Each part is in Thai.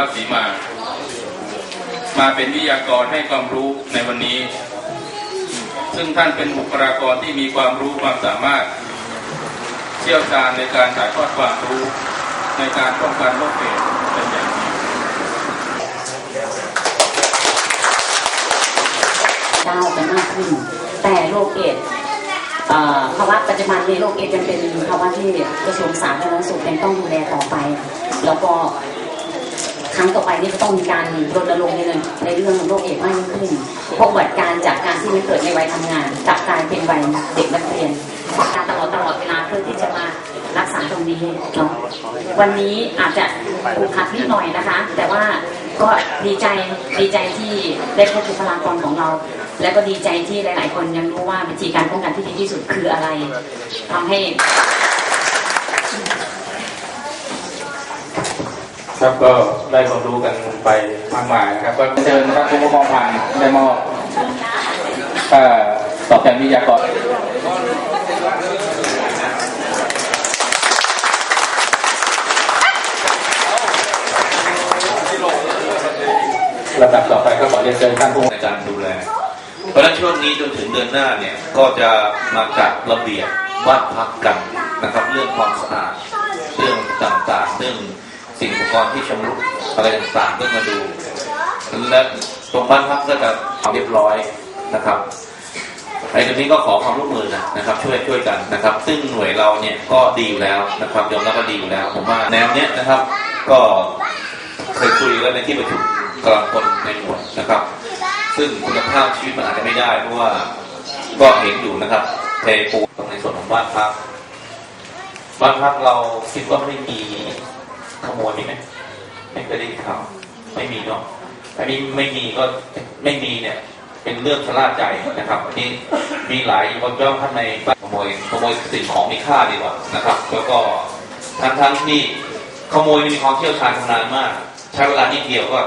ราชสีมา มาเป็นวิทยากรให้ความรู้ในวันนี้ ซึ่งท่านเป็นบุคลากรที่มีความรู้ความสามารถ เชี่ยวชาญในการถ่ายทอดความรู้ในการป้องกันโรคเอดส์เป็นอย่างดีก้าวไปมากขึ้นแต่โรคเอดส์เอ่อภาวะปัจจุบันในโรคเอดส์ยังเป็นภาวะที่กระทรวงสาธารณสุขยังต้องดูแลต่อไป แล้วก็ รั้งต่อไปนี่จะต้องมีการรณรงค์ในเรื่องในเรื่องโรคเอดส์มากยิ่งขึ้นเพราะบัติการจากการที่มันเกิดในวัยทำงานกลับกลายเป็นวัยเด็กนักเรียนการตลอดตลอดเวลาเพื่อที่จะมารักษาตรงนี้เนาะวันนี้อาจจะผูกขัดนิดหน่อยนะคะ แต่ว่าก็ดีใจดีใจที่ได้พบบุคลากรของเรา และก็ดีใจที่หลาย ๆ คนยังรู้ว่าวิธีการป้องกันที่ดีที่สุดคืออะไรทำให้ ครับก็ได้ความรู้กันไปมากมายนะครับ ก็เชิญท่านผู้ปกครองพันได้มอบเอ่อตอบแทนวิทยากรระดับต่อไปก็ขอเรียนเชิญท่านผู้ในการดูแล เพราะฉะนั้นช่วงนี้จนถึงเดือนหน้าเนี่ยก็จะมาจัดระเบียบบ้านพักกันนะครับ เรื่องความสะอาดเรื่องต่างๆเรื่อง สิ่งอุปกรณ์ที่ชำรุดอะไรต่างๆก็มาดู และตรงบ้านพักก็จะทำเรียบร้อยนะครับไอ้ตรงนี้ก็ขอความร่วมมือนะนะครับ ช่วยช่วยกันนะครับ ซึ่งหน่วยเราเนี่ยก็ดีอยู่แล้วนะครับยอมรับว่าดีอยู่แล้ว ผมว่าแนวเนี้ยนะครับ ก็เคยคุยแล้วในที่ประชุมกำลังคนในหน่วยนะครับ ซึ่งคุณภาพชีวิตมันอาจจะไม่ได้เพราะว่าก็เห็นอยู่นะครับเทปูนในส่วนของบ้านพักบ้านพักเราคิดว่าไม่มี ขโมยมีไหมไม่เคยได้ข่าวไม่มีเนาะอันนี้ไม่มีก็ไม่มีเนี่ย เป็นเรื่องชะล่าใจนะครับ อันนี้มีหลายคนย่อมท่านในบ้านขโมยขโมยสิ่งของมีค่าดีกว่านะครับ แล้วก็ทั้งทั้งที่ขโมยมีความเชี่ยวชาญชำนาญมากใช้เวลานิดเดียวก็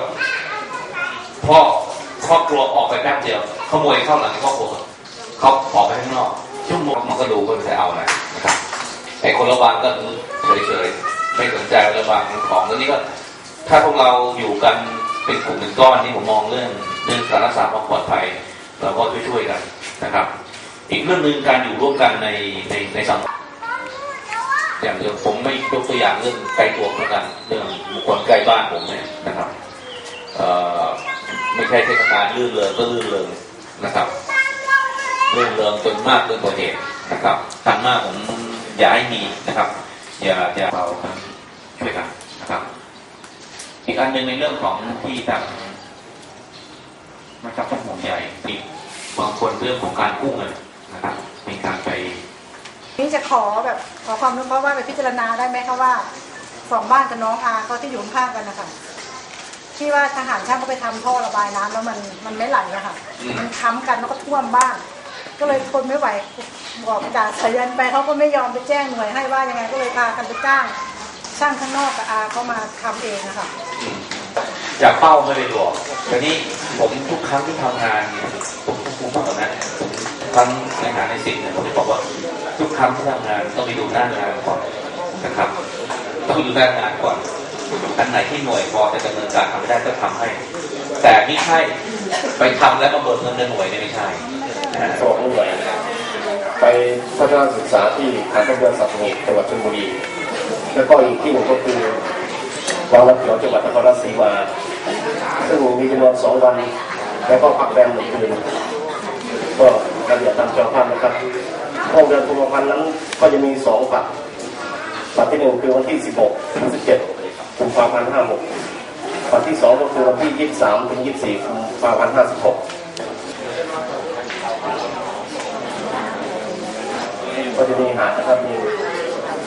พ่อครอบครัวออกไปแป๊บเดียวขโมยเข้าหลังครอบครัวเขาออกไปข้างนอกชั่วโมงมันก็ดูว่ามันจะเอาอะไรนะครับไอ้คนระวังก็เฉยๆ ไม่สนใจระวังของแล้วนี้ก็ ถ้าพวกเราอยู่กันเป็นกลุ่มเป็นก้อนนี่ผมมองเรื่องเรื่องการรักษาความปลอดภัยเราก็ช่วยๆกันนะครับ อีกเรื่องหนึ่งการอยู่ร่วมกันในในในสังคมอย่างเดียวผมไม่ยกตัวอย่างเรื่องใกลตัวแล้วกันเรื่องบุคคลใกล้บ้านผมเนี่ยนะครับเอ่อไม่ใช่เทศกาลลื่นเริงก็ลื่นเริงนะครับลื่นเริงจนมากเกินกว่าเหตุนะครับทางมากผมอย่าให้มีนะครับ อย่าอย่าเราช่วยกันนะครับ อีกอันหนึ่งในเรื่องของที่ต่างมาจากต้องห่วงใยอีกบางคนเรื่องของการกู้เงินนะครับมีการไปนี่จะขอแบบขอความรู้เพราะว่าไปพิจารณาได้ไหมคะว่าสองบ้านกับน้องอาเขาที่อยู่ข้างกันนะคะที่ว่าทหารช่างก็ไปทำท่อระบายน้ำแล้วมันมันไม่ไหลอะค่ะ มันค้ำกันแล้วก็ท่วมบ้าน ก็เลยทนไม่ไหวบอกด่าสายันไปเขาก็ไม่ยอมไปแจ้งหน่วยให้ว่ายังไงก็เลยพากันไปจ้างช่างข้างนอกกับอาเขามาทำเองนะคะจากเป้าไม่ได้บอกแต่นี่ผมทุกครั้งที่ทำงานเนี่ยผมผมพูดก่อนนะผมทุกครั้งในงานในสิ่งเนี่ยผมจะบอกว่าทุกครั้งที่ทำงานต้องไปดูหน้างานก่อนนะครับ ต้องดูหน้างานก่อนอันไหนที่หน่วยพอจะดำเนินการทำไม่ได้ก็ทำให้ แต่ไม่ใช่ไปทำแล้วมาเบิกเงินในหน่วยเนี่ยไม่ใช่ สองหน่วยไปทัศนศึกษาที่ฐานทัพเรือสัตหีบจังหวัดชลบุรี แล้วก็อีกที่หนึ่งก็คือวังน้ำเขียวจังหวัดนครราชสีมา ซึ่งมีจำนวนสองวัน แล้วก็พักแรมหนึ่งคืนก็ระเบียบตามจองภาพนะครับห้องเดือนกุมภาพันธ์นั้นก็จะมีสองปัดปัดที่หนึ่งคือวันที่ 16 ถึง 17กุมภาพันธ์56ปัดที่สองก็คือวันที่ 23 ถึง 24กุมภาพันธ์56 ก็จะมีหาดนะครับมี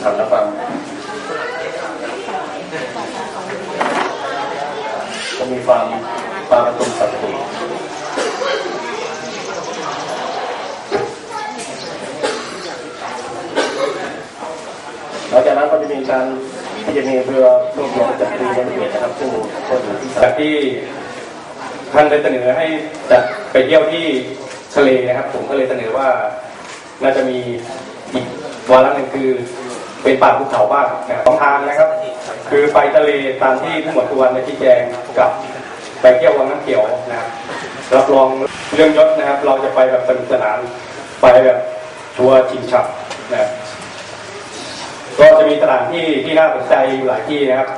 ทำน้ำฟังก็มีฟาร์มปาระตุนสัตว์ปีกหลังจากนั้นก็จะมีการที่จะมีเรือรวบรวมจัดตีในเอียดนะครับซึ่งก็อยู่ที่จากที่ท่านได้เสนอให้จัดไปเที่ยวที่ทะเลนะครับ ผมก็เลยเสนอว่าน่าจะมี อีกวาระหนึ่งคือเป็นป่าภูเขาบ้างนะครับสองทานนะครับ คือไปทะเลตามที่ผู้หมวดทุกวันได้ชี้แจงกับไปเที่ยววังน้ำเขียวนะครับรับรองเรื่องยศนะครับ เราจะไปแบบสนุกสนานไปแบบทัวร์ชิงฉับนะครับก็จะมีสถานที่ที่น่าสนใจอยู่หลายที่นะครับ